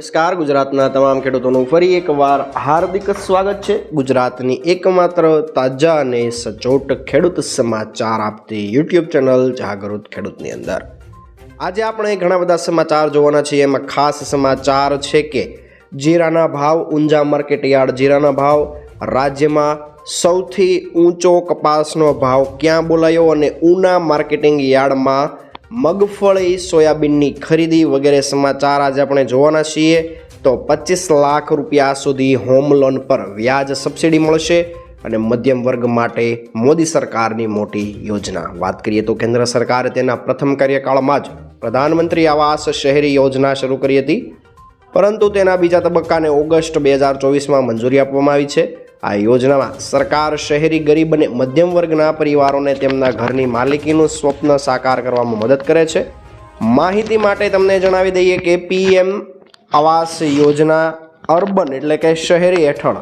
નમસ્કાર, ગુજરાતના તમામ ખેડૂતોનું ફરી એકવાર હાર્દિક સ્વાગત છે. ગુજરાતની એકમાત્ર તાજા અને સચોટ ખેડૂત સમાચાર આપતી યુટ્યુબ ચેનલ જાગૃત ખેડૂતની અંદર. આજે આપણે ઘણા બધા સમાચાર જોવાના છીએ. એમાં ખાસ સમાચાર છે કે જીરાના ભાવ ઊંઝા માર્કેટ યાર્ડ જીરાના ભાવ, રાજ્યમાં સૌથી ઊંચો કપાસનો ભાવ ક્યાં બોલાયો અને ઉના માર્કેટિંગ યાર્ડમાં મગફળી, સોયાબીનની ખરીદી વગેરે સમાચાર આજે આપણે જોવાના છીએ. તો પચીસ લાખ રૂપિયા સુધી હોમ લોન પર વ્યાજ સબસિડી મળશે અને મધ્યમ વર્ગ માટે મોદી સરકારની મોટી યોજના. વાત કરીએ તો કેન્દ્ર સરકારે તેના પ્રથમ કાર્યકાળમાં જ પ્રધાનમંત્રી આવાસ શહેરી યોજના શરૂ કરી હતી. પરંતુ તેના બીજા તબક્કાને ઓગસ્ટ બે હજાર ચોવીસમાં મંજૂરી આપવામાં આવી છે. આ યોજનામાં સરકાર શહેરી ગરીબ અને મધ્યમ વર્ગના પરિવારોને તેમના ઘરની માલિકીનું સ્વપ્ન સાકાર કરવામાં મદદ કરે છે. માહિતી માટે તમને જણાવી દઈએ કે પીએમ આવાસ યોજના અર્બન એટલે કે શહેરી હેઠળ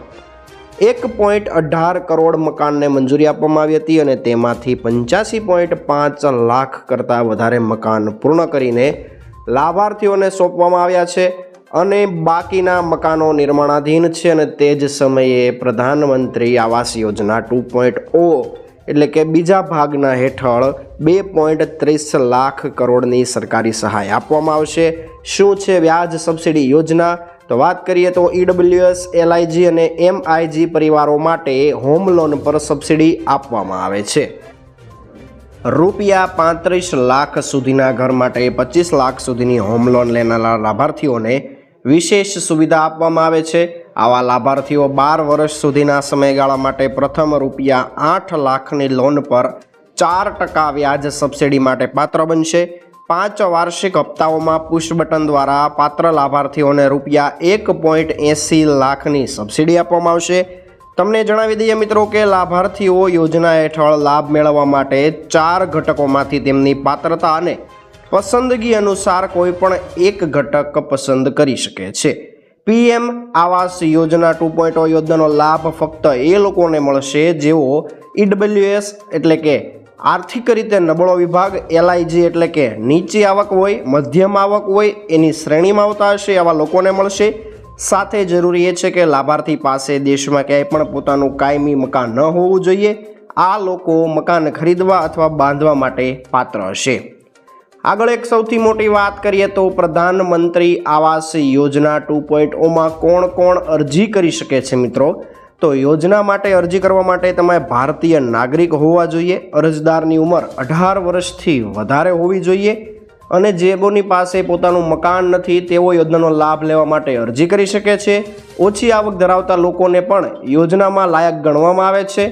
એક પોઈન્ટ અઢાર કરોડ મકાનને મંજૂરી આપવામાં આવી હતી અને તેમાંથી પંચ્યાસી પોઈન્ટ પાંચ લાખ કરતાં વધારે મકાન પૂર્ણ કરીને લાભાર્થીઓને સોંપવામાં આવ્યા છે. અને બાકીના મકાનો નિર્માણાધીન છે અને તે જ સમયે પ્રધાનમંત્રી આવાસ યોજના ટુ પોઈન્ટ ઓ એટલે કે બીજા ભાગના હેઠળ બે પોઈન્ટ ત્રીસ લાખ કરોડની સરકારી સહાય આપવામાં આવશે. શું છે વ્યાજ સબસિડી યોજના? તો વાત કરીએ તો ઈડબ્લ્યુએસ એલઆઈજી અને એમઆઈજી પરિવારો માટે હોમ લોન પર સબસિડી આપવામાં આવે છે. રૂપિયા પાંત્રીસ લાખ સુધીના ઘર માટે પચીસ લાખ સુધીની હોમ લોન લેનારા લાભાર્થીઓને વિશેષ સુવિધા આપવામાં આવે છે. આવા લાભાર્થીઓ બાર વર્ષ સુધીના સમયગાળા માટે પ્રથમ રૂપિયા આઠ લાખની લોન પર ચાર ટકા વ્યાજ સબસિડી માટે પાત્ર બનશે. પાંચ વાર્ષિક હપ્તાઓમાં પુશ બટન દ્વારા પાત્ર લાભાર્થીઓને રૂપિયા એક પોઈન્ટ એંસી લાખની સબસિડી આપવામાં આવશે. તમને જણાવી દઈએ મિત્રો કે લાભાર્થીઓ યોજના હેઠળ લાભ મેળવવા માટે ચાર ઘટકોમાંથી તેમની પાત્રતા અને પસંદગી અનુસાર કોઈ પણ એક ઘટક પસંદ કરી શકે છે. PM Awas Yojana two point યોજનાનો લાભ ફક્ત એ લોકોને મળશે જેઓ ઈડબલ્યુએસ એટલે કે આર્થિક રીતે નબળો વિભાગ એલઆઈજી એટલે કે નીચી આવક હોય, મધ્યમ આવક હોય, એની શ્રેણીમાં આવતા હશે, આવા લોકોને મળશે. સાથે જરૂરી એ છે કે લાભાર્થી પાસે દેશમાં ક્યાંય પણ પોતાનું કાયમી મકાન ન હોવું જોઈએ. આ લોકો મકાન ખરીદવા અથવા બાંધવા માટે પાત્ર હશે. આગળ એક સૌથી મોટી વાત કરીએ તો પ્રધાનમંત્રી આવાસ યોજના ટુ પોઈન્ટ ઓમાં કોણ કોણ અરજી કરી શકે છે મિત્રો? તો યોજના માટે અરજી કરવા માટે તમે ભારતીય નાગરિક હોવા જોઈએ, અરજદારની ઉંમર અઢાર વર્ષથી વધારે હોવી જોઈએ અને જેઓની પાસે પોતાનું મકાન નથી, તેઓ યોજનાનો લાભ લેવા માટે અરજી કરી શકે છે. ઓછી આવક ધરાવતા લોકોને પણ યોજનામાં લાયક ગણવામાં આવે છે.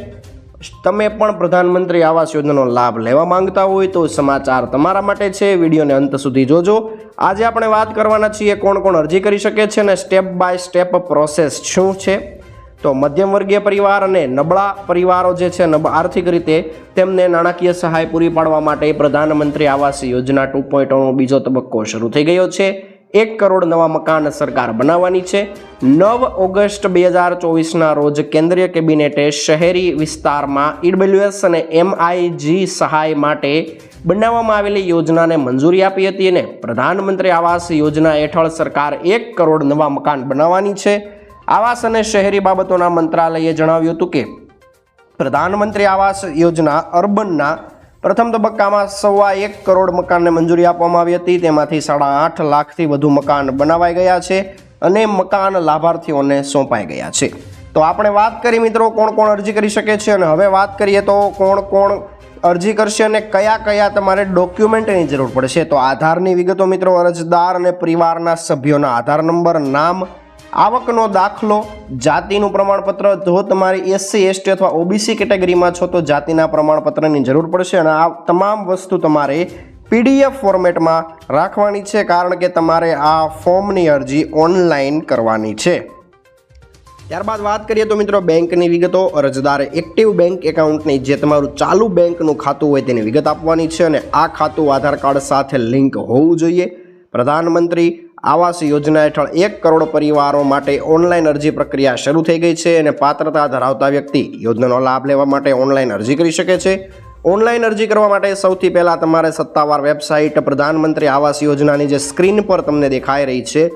તમે પણ પ્રધાનમંત્રી આવાસ યોજનાનો લાભ લેવા માંગતા હોય તો સમાચાર તમારા માટે છે. વિડીયોને અંત સુધી જોજો. આજે આપણે વાત કરવાના છીએ કોણ કોણ અરજી કરી શકે છે અને સ્ટેપ બાય સ્ટેપ પ્રોસેસ શું છે. તો મધ્યમ વર્ગીય પરિવાર અને નબળા પરિવારો જે છે આર્થિક રીતે તેમને નાણાકીય સહાય પૂરી પાડવા માટે પ્રધાનમંત્રી આવાસ યોજના ટુ પોઈન્ટનો બીજો તબક્કો શરૂ થઈ ગયો છે. એક કરોડ નવા મકાન સરકાર બનાવવાની છે. નવ ઓગસ્ટ બે હજાર ચોવીસના રોજ કેન્દ્રીય કેબિનેટે શહેરી વિસ્તારમાં ઈડબ્લ્યુએસ અને એમઆઈજી સહાય માટે બનાવવામાં આવેલી યોજનાને મંજૂરી આપી હતી અને પ્રધાનમંત્રી આવાસ યોજના હેઠળ સરકાર એક કરોડ નવા મકાન બનાવવાની છે. આવાસ અને શહેરી બાબતોના મંત્રાલયે જણાવ્યું હતું કે, પ્રધાનમંત્રી આવાસ યોજના અર્બનના પ્રથમ તબક્કામાં સવા એક કરોડ મકાનને મંજૂરી આપવામાં આવી હતી. તેમાંથી સાડા આઠ લાખથી વધુ મકાન બનાવાઈ ગયા છે અને મકાન લાભાર્થીઓને સોંપાઈ ગયા છે. તો આપણે વાત કરી મિત્રો કોણ કોણ અરજી કરી શકે છે અને હવે વાત કરીએ તો કોણ કોણ અરજી કરશે અને કયા કયા તમારે ડોક્યુમેન્ટની જરૂર પડશે. તો આધારની વિગતો મિત્રો અરજદાર અને પરિવારના સભ્યોના આધાર નંબર, નામ આવકનો દાખલો, જાતિનું પ્રમાણપત્ર, જો તમારી એસસી, એસટી અથવા ઓબીસી કેટેગરીમાં છો તો જાતિના પ્રમાણપત્રની જરૂર પડશે અને આ તમામ વસ્તુ તમારે પીડીએફ ફોર્મેટમાં રાખવાની છે કારણ કે તમારે આ ફોર્મની અરજી ઓનલાઈન કરવાની છે. ત્યારબાદ વાત કરીએ તો મિત્રો બેંકની વિગતો. અરજદારે એક્ટિવ બેંક એકાઉન્ટની જે તમારું ચાલુ બેંકનું ખાતું હોય તેની વિગત આપવાની છે અને આ ખાતું આધાર કાર્ડ સાથે લિંક હોવું જોઈએ. પ્રધાનમંત્રી આવાસ યોજના હેઠળ એક કરોડ પરિવારો માટે ઓનલાઈન અરજી પ્રક્રિયા શરૂ થઈ ગઈ છે અને પાત્રતા ધરાવતા વ્યક્તિ યોજનાનો લાભ લેવા માટે ઓનલાઈન અરજી કરી શકે છે. ઓનલાઈન અરજી કરવા માટે સૌથી પહેલાં તમારે સત્તાવાર વેબસાઇટ પ્રધાનમંત્રી આવાસ યોજનાની જે સ્ક્રીન પર તમને દેખાઈ રહી છે.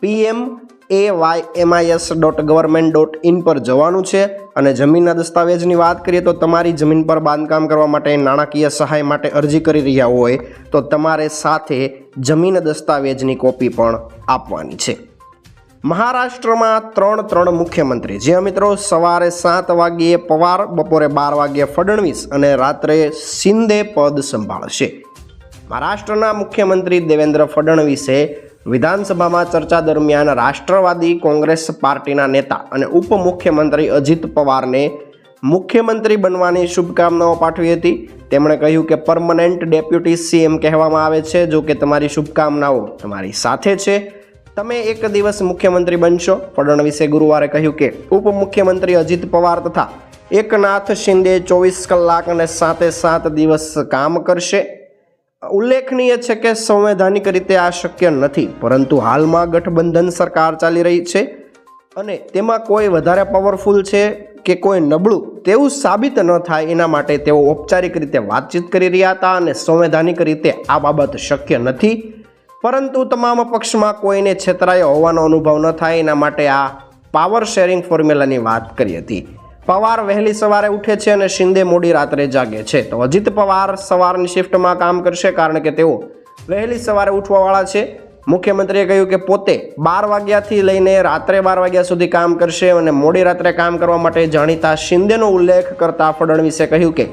PM A Y MIS dot government dot in પર જવાનું છે. અને જમીનના દસ્તાવેજની વાત કરીએ તો તમારી જમીન પર બાંધકામ કરવા માટે નાણાકીય સહાય માટે અરજી કરી રહ્યા હોય તો તમારે સાથે જમીન દસ્તાવેજની કોપી પણ આપવાની છે. મહારાષ્ટ્રમાં ત્રણ ત્રણ મુખ્યમંત્રી, જે મિત્રો સવારે સાત વાગ્યે પવાર, બપોરે બાર વાગ્યે ફડણવીસ અને રાત્રે શિંદે પદ સંભાળશે. મહારાષ્ટ્રના મુખ્યમંત્રી દેવેન્દ્ર ફડણવીસે વિધાનસભામાં ચર્ચા દરમિયાન રાષ્ટ્રવાદી કોંગ્રેસ પાર્ટીના નેતા અને ઉપમુખ્યમંત્રી અજિત પવારને મુખ્યમંત્રી બનવાની શુભકામનાઓ પાઠવી હતી. તેમણે કહ્યું કે પરમનન્ટ ડેપ્યુટી સીએમ કહેવામાં આવે છે, જો કે તમારી શુભકામનાઓ તમારી સાથે છે. તમે એક દિવસ મુખ્યમંત્રી બનશો. ફડણવીસે ગુરુવારે કહ્યું કે ઉપમુખ્યમંત્રી અજિત પવાર તથા એકનાથ શિંદે ચોવીસ કલાક અને સાતે સાત દિવસ કામ કરશે. ઉલ્લેખનીય છે કે સંવૈધાનિક રીતે આ શક્ય નથી, પરંતુ હાલમાં ગઠબંધન સરકાર ચાલી રહી છે અને તેમાં કોઈ વધારે પાવરફુલ છે કે કોઈ નબળું તેવું સાબિત ન થાય એના માટે તેઓ ઔપચારિક રીતે વાતચીત કરી રહ્યા હતા અને સંવૈધાનિક રીતે આ બાબત શક્ય નથી, પરંતુ તમામ પક્ષમાં કોઈને છેતરાયો હોવાનો અનુભવ ન થાય એના માટે આ પાવર શેરિંગ ફોર્મ્યુલાની વાત કરી હતી. પવાર વહેલી સવારે ઉઠે છે અને શિંદે મોડી રાત્રે જાગે છે. તો અજીત પવાર સવારની શિફ્ટમાં કામ કરશે કારણ કે તેઓ વહેલી સવારે ઉઠવાવાળા છે. મુખ્યમંત્રીએ કહ્યું કે પોતે બાર વાગ્યાથી લઈને રાત્રે બાર વાગ્યા સુધી કામ કરશે અને મોડી રાત્રે કામ કરવા માટે જાણીતા શિંદેનો ઉલ્લેખ કરતા ફડણવીસે કહ્યું કે,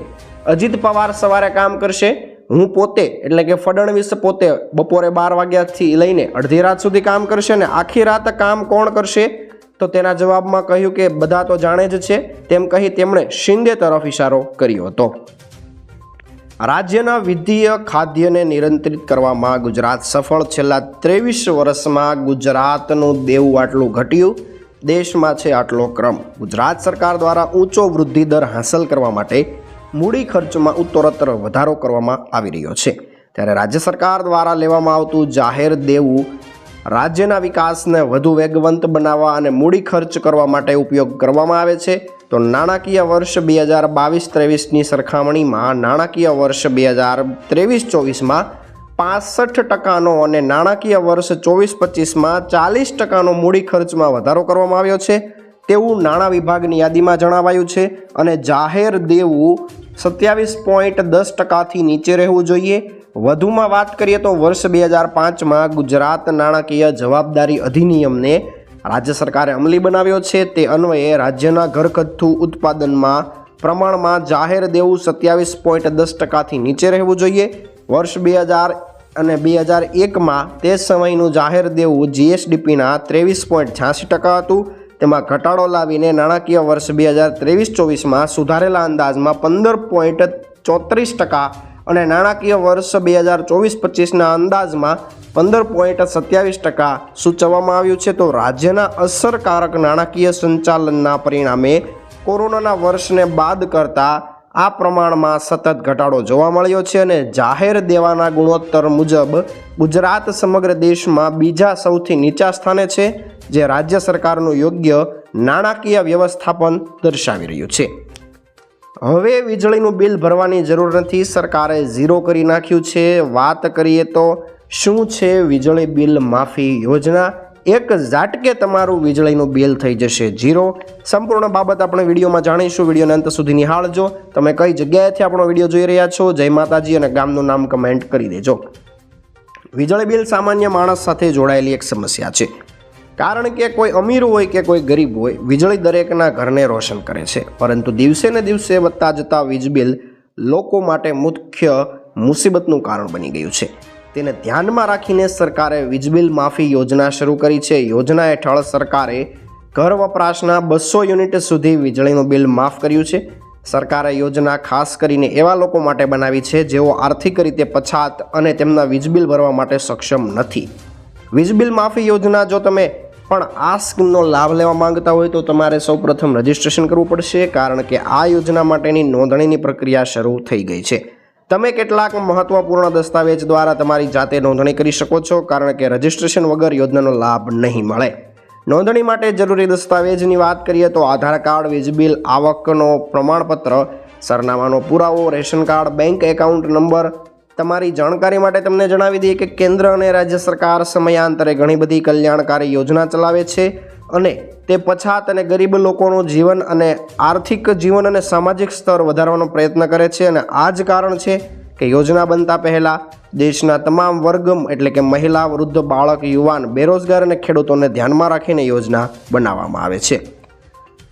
અજીત પવાર સવારે કામ કરશે, હું પોતે એટલે કે ફડણવીસ પોતે બપોરે બાર વાગ્યાથી લઈને અડધી રાત સુધી કામ કરશે અને આખી રાત કામ કોણ કરશે? તો તેના જવાબમાં કહ્યું કે, બધા તો જાણે જ છે. તેમ કહી તેમણે શિંદે તરફ ઇશારો કર્યો હતો. રાજ્યના વિધીય ખાદ્યને નિયંત્રિત કરવામાં ગુજરાત સફળ. છેલ્લા ત્રેવીસ વર્ષમાં ગુજરાતનું દેવું આટલું ઘટ્યું. દેશમાં છે આટલો ક્રમ. ગુજરાત સરકાર દ્વારા ઊંચો વૃદ્ધિ દર હાંસલ કરવા માટે મૂડી ખર્ચમાં ઉત્તરોત્તર વધારો કરવામાં આવી રહ્યો છે. ત્યારે રાજ્ય સરકાર દ્વારા લેવામાં આવતું જાહેર દેવું રાજ્યના વિકાસને વધુ વેગવંત બનાવવા અને મૂડી ખર્ચ કરવા માટે ઉપયોગ કરવામાં આવે છે, તો નાણાકીય વર્ષ બે હજાર બાવીસ ત્રેવીસની સરખામણીમાં નાણાકીય વર્ષ બે હજાર ત્રેવીસ ચોવીસમાં પાસઠ ટકાનો અને નાણાકીય વર્ષ ચોવીસ પચીસમાં ચાલીસ ટકાનો મૂડી ખર્ચમાં વધારો કરવામાં આવ્યો છે. તેવું નાણાં વિભાગની યાદીમાં જણાવાયું છે અને જાહેર દેવું સત્યાવીસ પોઈન્ટ દસ ટકાથી નીચે રહેવું જોઈએ. વધુમાં વાત કરીએ તો વર્ષ બે હજાર પાંચમાં ગુજરાત નાણાકીય જવાબદારી અધિનિયમને રાજ્ય સરકારે અમલી બનાવ્યો છે. તે અન્વયે રાજ્યના ઘરગથ્થુ ઉત્પાદનમાં પ્રમાણમાં જાહેર દેવું સત્યાવીસ પોઈન્ટ દસ ટકાથી નીચે રહેવું જોઈએ. વર્ષ બે હજાર અને બે હજાર એકમાં તે સમયનું જાહેર દેવું જીએસડીપીના ત્રેવીસ પોઈન્ટ છ્યાસી ટકા હતું. તેમાં ઘટાડો લાવીને નાણાકીય વર્ષ બે હજાર ત્રેવીસ ચોવીસમાં સુધારેલા અંદાજમાં પંદર પોઈન્ટ ચોત્રીસ ટકા અને નાણાકીય વર્ષ બે હજાર ચોવીસ પચીસના અંદાજમાં પંદર પોઈન્ટ સત્યાવીસ ટકા સૂચવવામાં આવ્યું છે. તો રાજ્યના અસરકારક નાણાકીય સંચાલનના પરિણામે કોરોનાના વર્ષને બાદ કરતાં આ પ્રમાણમાં સતત ઘટાડો જોવા મળ્યો છે અને જાહેર દેવાના ગુણોત્તર મુજબ ગુજરાત સમગ્ર દેશમાં બીજા સૌથી નીચા સ્થાને છે, જે રાજ્ય સરકારનું યોગ્ય નાણાકીય વ્યવસ્થાપન દર્શાવી રહ્યું છે. હવે વીજળીનું બિલ ભરવાની જરૂર નથી. સરકારે ઝીરો કરી નાખ્યું છે. વાત કરીએ તો શું છે વીજળી બિલ માફી યોજના? એક ઝાટકે તમારું વીજળીનું બિલ થઈ જશે ઝીરો. સંપૂર્ણ બાબત આપણે વિડીયોમાં જાણીશું. વિડીયોને અંત સુધી નિહાળજો. તમે કઈ જગ્યાએથી આપણો વીડિયો જોઈ રહ્યા છો, જય માતાજી અને ગામનું નામ કમેન્ટ કરી દેજો. વીજળી બિલ સામાન્ય માણસ સાથે જોડાયેલી એક સમસ્યા છે. કારણ કે કોઈ અમીર હોય કે કોઈ ગરીબ હોય, વીજળી દરેકના ઘરને રોશન કરે છે. પરંતુ દિવસે ને દિવસે વધતા જતા વીજ બિલ લોકો માટે મુખ્ય મુસીબતનું કારણ બની ગયું છે. તેને ધ્યાનમાં રાખીને સરકારે વીજ બિલ માફી યોજના શરૂ કરી છે. યોજના હેઠળ સરકારે ઘર વપરાશના બસો યુનિટ સુધી વીજળીનું બિલ માફ કર્યું છે. સરકારે યોજના ખાસ કરીને એવા લોકો માટે બનાવી છે જેઓ આર્થિક રીતે પછાત અને તેમના વીજ બિલ ભરવા માટે સક્ષમ નથી. વીજ બિલ માફી યોજના જો તમે પણ આ સ્કીમનો લાભ લેવા માંગતા હોય તો તમારે સૌપ્રથમ રજીસ્ટ્રેશન કરવું પડશે, કારણ કે આ યોજના માટેની નોંધણીની પ્રક્રિયા શરૂ થઈ ગઈ છે. તમે કેટલાક મહત્વપૂર્ણ દસ્તાવેજ દ્વારા તમારી જાતે નોંધણી કરી શકો છો, કારણ કે રજીસ્ટ્રેશન વગર યોજનાનો લાભ નહીં મળે. નોંધણી માટે જરૂરી દસ્તાવેજની વાત કરીએ તો આધાર કાર્ડ, વીજ બિલ, આવકનો પ્રમાણપત્ર, સરનામાનો પુરાવો, ration card, bank account number તમારી જાણકારી માટે તમને જણાવી દઈએ કે કેન્દ્ર અને રાજ્ય સરકાર સમયાંતરે ઘણી બધી કલ્યાણકારી યોજના ચલાવે છે અને તે પછાત અને ગરીબ લોકોનું જીવન અને આર્થિક જીવન અને સામાજિક સ્તર વધારવાનો પ્રયત્ન કરે છે અને આ જ કારણ છે કે યોજના બનતા પહેલાં દેશના તમામ વર્ગ એટલે કે મહિલા, વૃદ્ધ, બાળક, યુવાન, બેરોજગાર અને ખેડૂતોને ધ્યાનમાં રાખીને યોજના બનાવવામાં આવે છે.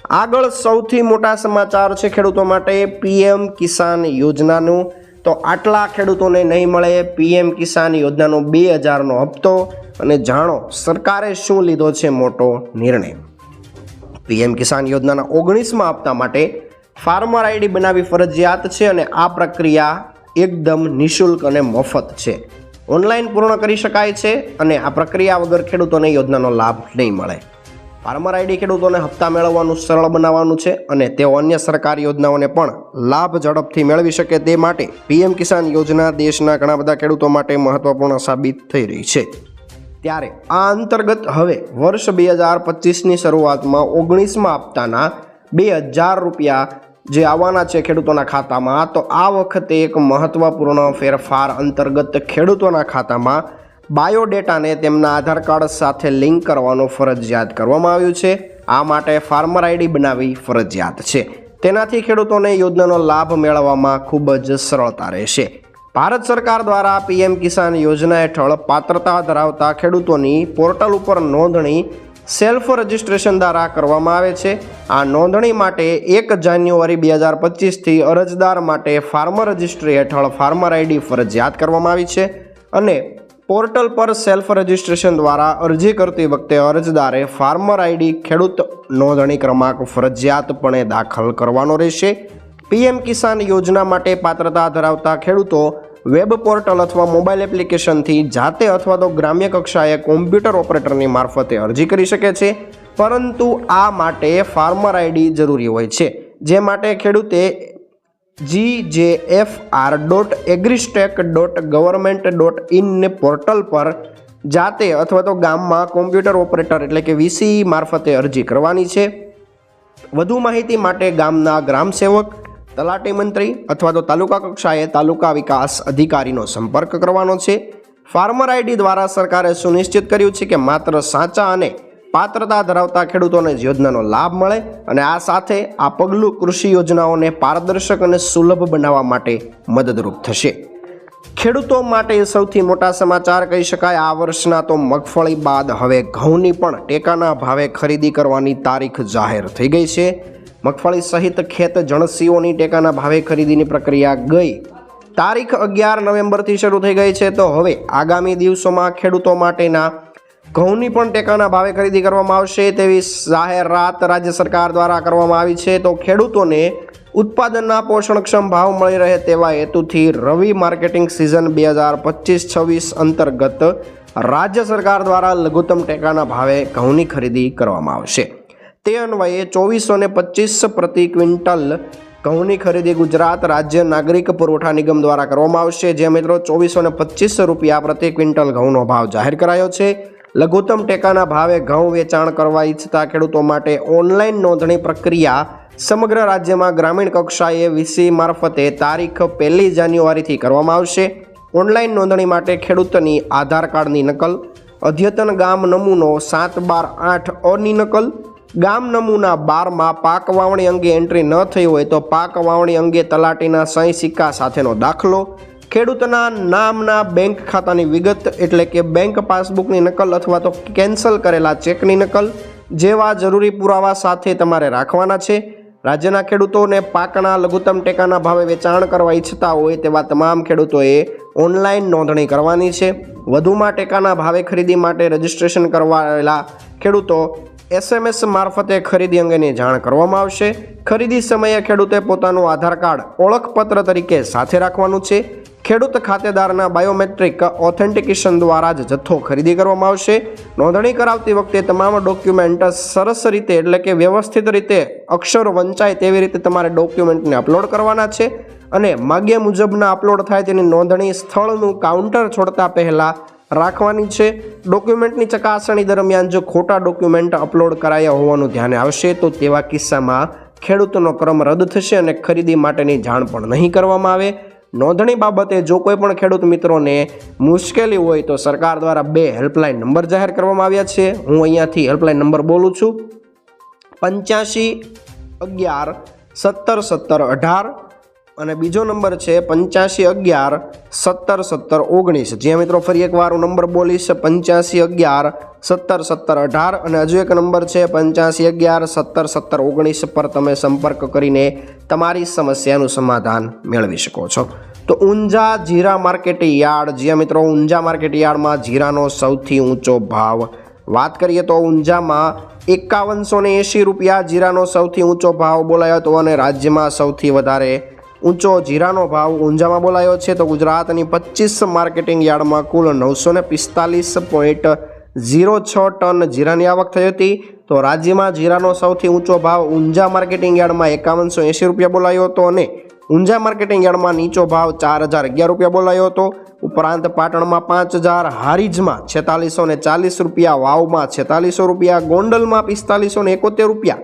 આગળ સૌથી મોટા સમાચાર છે ખેડૂતો માટે. પીએમ કિસાન યોજનાનું તો આટલા ખેડૂતોને નહીં મળે. પીએમ કિસાન યોજનાનો બે હજારનો હપ્તો. અને જાણો, સરકારે શું લીધો છે મોટો નિર્ણય? પીએમ કિસાન યોજનાના ઓગણીસમાં હપ્તા માટે ફાર્મર આઈડી બનાવી ફરજિયાત છે અને આ પ્રક્રિયા એકદમ નિઃશુલ્ક અને મફત છે. ઓનલાઈન પૂર્ણ કરી શકાય છે અને આ પ્રક્રિયા વગર ખેડૂતોને યોજનાનો લાભ નહીં મળે. ફાર્મર આઈડી ખેડૂતોને હપ્તા મેળવવાનું સરળ બનાવવાનું છે અને તેઓ અન્ય સરકારી યોજનાઓને પણ લાભ ઝડપથી મેળવી શકે તે માટે પીએમ કિસાન યોજના દેશના ઘણા બધા ખેડૂતો માટે મહત્વપૂર્ણ સાબિત થઈ રહી છે. ત્યારે આ અંતર્ગત હવે વર્ષ બે હજાર પચીસની શરૂઆતમાં ઓગણીસમાં હપ્તાના બે હજાર રૂપિયા જે આવવાના છે ખેડૂતોના ખાતામાં, તો આ વખતે એક મહત્વપૂર્ણ ફેરફાર અંતર્ગત ખેડૂતોના ખાતામાં બાયોડેટાને તેમના આધાર કાર્ડ સાથે લિંક કરવાનો ફરજિયાત કરવામાં આવ્યું છે. આ માટે ફાર્મર આઈડી બનાવવી ફરજિયાત છે. તેનાથી ખેડૂતોને યોજનાનો લાભ મેળવવામાં ખૂબ જ સરળતા રહેશે. ભારત સરકાર દ્વારા પીએમ કિસાન યોજના હેઠળ પાત્રતા ધરાવતા ખેડૂતોની પોર્ટલ ઉપર નોંધણી સેલ્ફ રજિસ્ટ્રેશન દ્વારા કરવામાં આવે છે. આ નોંધણી માટે એક જાન્યુઆરી બે હજાર પચીસથી અરજદાર માટે ફાર્મર રજિસ્ટ્રી હેઠળ ફાર્મર આઈડી ફરજિયાત કરવામાં આવી છે અને પોર્ટલ પર સેલ્ફ રજિસ્ટ્રેશન દ્વારા અરજી કરતી વખતે અરજદારે ફાર્મર આઈડી, ખેડૂત નોંધણી ક્રમાંક ફરજિયાતપણે દાખલ કરવાનો રહેશે. પીએમ કિસાન યોજના માટે પાત્રતા ધરાવતા ખેડૂતો વેબ પોર્ટલ અથવા મોબાઈલ એપ્લિકેશનથી જાતે અથવા તો ગ્રામ્ય કક્ષાએ કોમ્પ્યુટર ઓપરેટરની મારફતે અરજી કરી શકે છે. પરંતુ આ માટે ફાર્મર આઈડી જરૂરી હોય છે. જે માટે ખેડૂતે G J F R dot agristack dot government dot in portal પર જાતે અથવા તો ગામમાં કોમ્પ્યુટર ઓપરેટર એટલે કે વીસી મારફતે અરજી કરવાની છે. વધુ માહિતી માટે ગામના ગ્રામ સેવક, તલાટી મંત્રી અથવા તો તાલુકા કક્ષાએ તાલુકા વિકાસ અધિકારીનો સંપર્ક કરવાનો છે. ફાર્મર આઈડી દ્વારા સરકારે સુનિશ્ચિત કર્યું છે કે માત્ર સાચા અને પાત્રતા ધરાવતા ખેડૂતોને યોજનાનો લાભ મળે અને આ સાથે આ પગલું કૃષિ યોજનાઓને પારદર્શક અને સુલભ બનાવવા માટે મદદરૂપ થશે. ખેડૂતો માટે સૌથી મોટા સમાચાર કહી શકાય, આ વર્ષના તો મગફળી બાદ હવે ઘઉંની પણ ટેકાના ભાવે ખરીદી કરવાની તારીખ જાહેર થઈ ગઈ છે. મગફળી સહિત ખેત જણસીઓની ટેકાના ભાવે ખરીદીની પ્રક્રિયા ગઈ. તારીખ અગિયાર નવેમ્બરથી શરૂ થઈ ગઈ છે, તો હવે આગામી દિવસોમાં ખેડૂતો માટેના ઘઉંની પણ ટેકાના ભાવે ખરીદી કરવામાં આવશે તેવી જાહેરાત રાજ્ય સરકાર દ્વારા કરવામાં આવી છે. તો ખેડૂતોને ઉત્પાદનના પોષણક્ષમ ભાવ મળી રહે તેવા હેતુથી રવિ માર્કેટિંગ સિઝન બે હજાર પચીસ છવ્વીસ અંતર્ગત રાજ્ય સરકાર દ્વારા લઘુત્તમ ટેકાના ભાવે ઘઉંની ખરીદી કરવામાં આવશે. તે અન્વયે ચોવીસો ને પચીસ પ્રતિ ક્વિન્ટલ ઘઉંની ખરીદી ગુજરાત રાજ્ય નાગરિક પુરવઠા નિગમ દ્વારા કરવામાં આવશે. જે મિત્રો ચોવીસો ને પચીસ રૂપિયા પ્રતિ ક્વિન્ટલ ઘઉંનો ભાવ જાહેર કરાયો છે. લઘુત્તમ ટેકાના ભાવે ઘઉં વેચાણ કરવા ઈચ્છતા ખેડૂતો માટે ઓનલાઈન નોંધણી પ્રક્રિયા સમગ્ર રાજ્યમાં ગ્રામીણ કક્ષાએ વીસી મારફતે તારીખ પહેલી જાન્યુઆરીથી કરવામાં આવશે. ઓનલાઈન નોંધણી માટે ખેડૂતની આધાર કાર્ડની નકલ, અદ્યતન ગામ નમૂનો સાત બાર આઠ અની નકલ, ગામ નમૂના બારમાં પાક વાવણી અંગે એન્ટ્રી ન થઈ હોય તો પાક વાવણી અંગે તલાટીના સહી સિક્કા સાથેનો દાખલો ખેડૂતના નામના બેંક ખાતાની વિગત એટલે કે બેંક પાસબુકની નકલ અથવા તો કેન્સલ કરેલા ચેકની નકલ, જેવા જરૂરી પુરાવા સાથે તમારે રાખવાના છે. રાજ્યના ખેડૂતોને પાકના લઘુત્તમ ટેકાના ભાવે વેચાણ કરવા ઈચ્છતા હોય તેવા તમામ ખેડૂતોએ ઓનલાઈન નોંધણી કરવાની છે. વધુમાં ટેકાના ભાવે ખરીદી માટે રજીસ્ટ્રેશન કરવાયેલા ખેડૂતો એસએમએસ મારફતે ખરીદી અંગેની જાણ કરવામાં આવશે. ખરીદી સમયે ખેડૂતે પોતાનું આધાર કાર્ડ ઓળખપત્ર તરીકે સાથે રાખવાનું છે. ખેડૂત ખાતેદારના બાયોમેટ્રિક ઓથેન્ટિકેશન દ્વારા જ જથ્થો ખરીદી કરવામાં આવશે. નોંધણી કરાવતી વખતે તમામ ડોક્યુમેન્ટ સરસ રીતે એટલે કે વ્યવસ્થિત રીતે અક્ષરો વંચાય તેવી રીતે તમારે ડોક્યુમેન્ટને અપલોડ કરવાના છે અને માગ્યા મુજબના અપલોડ થાય તેની નોંધણી સ્થળનું કાઉન્ટર છોડતા પહેલાં રાખવાની છે. ડોક્યુમેન્ટની ચકાસણી દરમિયાન જો ખોટા ડોક્યુમેન્ટ અપલોડ કરાયા હોવાનું ધ્યાને આવશે તો તેવા કિસ્સામાં ખેડૂતનો ક્રમ રદ થશે અને ખરીદી માટેની જાણ પણ નહીં કરવામાં આવે. નોંધણી બાબતે જો કોઈ પણ ખેડૂત મિત્રોને મુશ્કેલી હોય તો સરકાર દ્વારા બે હેલ્પલાઇન નંબર જાહેર કરવામાં આવ્યા છે. હું અહીંયાથી હેલ્પલાઇન નંબર બોલું છું. પંચ્યાસી, અગિયાર, સત્તર સત્તર, અઢાર અને બીજો નંબર છે પંચ્યાસી અગિયાર સત્તર સત્તર ઓગણીસ. જે મિત્રો ફરી એકવાર હું નંબર બોલીશ, પંચ્યાસી અગિયાર સત્તર સત્તર અઢાર અને હજુ એક નંબર છે પંચ્યાસી અગિયાર સત્તર સત્તર ઓગણીસ પર તમે સંપર્ક કરીને તમારી સમસ્યાનું સમાધાન મેળવી શકો છો. તો ઊંઝા જીરા માર્કેટ યાર્ડ, જ્યાં મિત્રો ઊંઝા માર્કેટ યાર્ડમાં જીરાનો સૌથી ઊંચો ભાવ. વાત કરીએ તો ઊંઝામાં એકાવનસો ને એંશી રૂપિયા જીરાનો સૌથી ઊંચો ભાવ બોલાયો હતો અને રાજ્યમાં સૌથી વધારે ઊંચો જીરાનો ભાવ ઊંઝામાં બોલાયો છે તો ગુજરાતની પચીસ માર્કેટિંગ યાર્ડમાં કુલ નવસો ને પિસ્તાલીસ પોઈન્ટ ઝીરો છ ટન જીરાની આવક થઈ હતી. તો રાજ્યમાં જીરાનો સૌથી ઊંચો ભાવ ઊંઝા માર્કેટિંગ યાર્ડમાં એકાવનસો એંસી રૂપિયા બોલાયો હતો અને ઊંઝા માર્કેટિંગ યાર્ડમાં નીચો ભાવ ચાર હજાર અગિયાર રૂપિયા બોલાયો હતો. ઉપરાંત પાટણમાં પાંચ હજાર, હારીજમાં છેતાલીસો ને ચાલીસ રૂપિયા, વાવમાં છેતાલીસો રૂપિયા, ગોંડલમાં પિસ્તાલીસો ને એકોતેર રૂપિયા,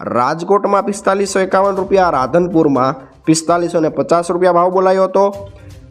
રાજકોટમાં પિસ્તાલીસો એકાવન રૂપિયા, રાધનપુરમાં પિસ્તાલીસો ને પચાસ રૂપિયા ભાવ બોલાયો હતો.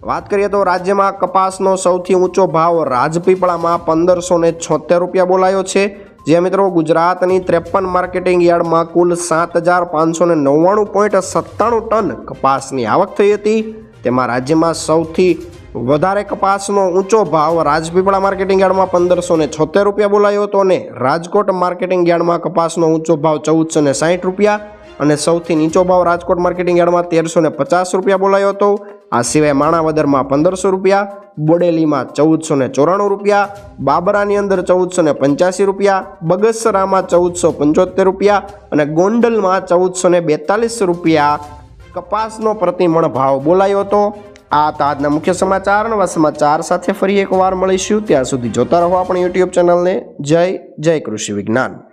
વાત કરીએ તો રાજ્યમાં કપાસનો સૌથી ઊંચો ભાવ રાજપીપળામાં પંદરસો ને છોતેર રૂપિયા બોલાયો છે. જે મિત્રો ગુજરાતની ત્રેપન માર્કેટિંગ યાર્ડમાં કુલ સાત હજાર પાંચસો ને નવ્વાણું પોઈન્ટ સત્તાણું ટન કપાસની આવક થઈ હતી. તેમાં રાજ્યમાં સૌથી વધારે કપાસનો ઊંચો ભાવ રાજપીપળા માર્કેટિંગ યાર્ડમાં પંદરસો ને છોતેર રૂપિયા બોલાયો હતો અને રાજકોટ માર્કેટિંગ યાર્ડમાં કપાસનો ઊંચો ભાવ ચૌદસો ને સાઠ રૂપિયા અને સૌથી નીચો ભાવ રાજકોટ માર્કેટિંગ યાર્ડમાં તેરસો ને પચાસ રૂપિયા બોલાયો હતો. આ સિવાય માણાવદરમાં પંદરસો રૂપિયા, બોડેલીમાં ચૌદસો ને ચોરાણું રૂપિયા, બાબરાની અંદર ચૌદસો ને પંચ્યાસી રૂપિયા, બગસરામાં ચૌદસો પંચોતેર રૂપિયા અને ગોંડલમાં ચૌદસો ને બેતાલીસ રૂપિયા કપાસનો પ્રતિમણ ભાવ બોલાયો હતો. આ હતા આજના મુખ્ય સમાચાર. નવા સમાચાર સાથે ફરી એકવાર મળીશું. ત્યાં સુધી જોતા રહો આપણી યુટ્યુબ ચેનલને. જય જય કૃષિ વિજ્ઞાન.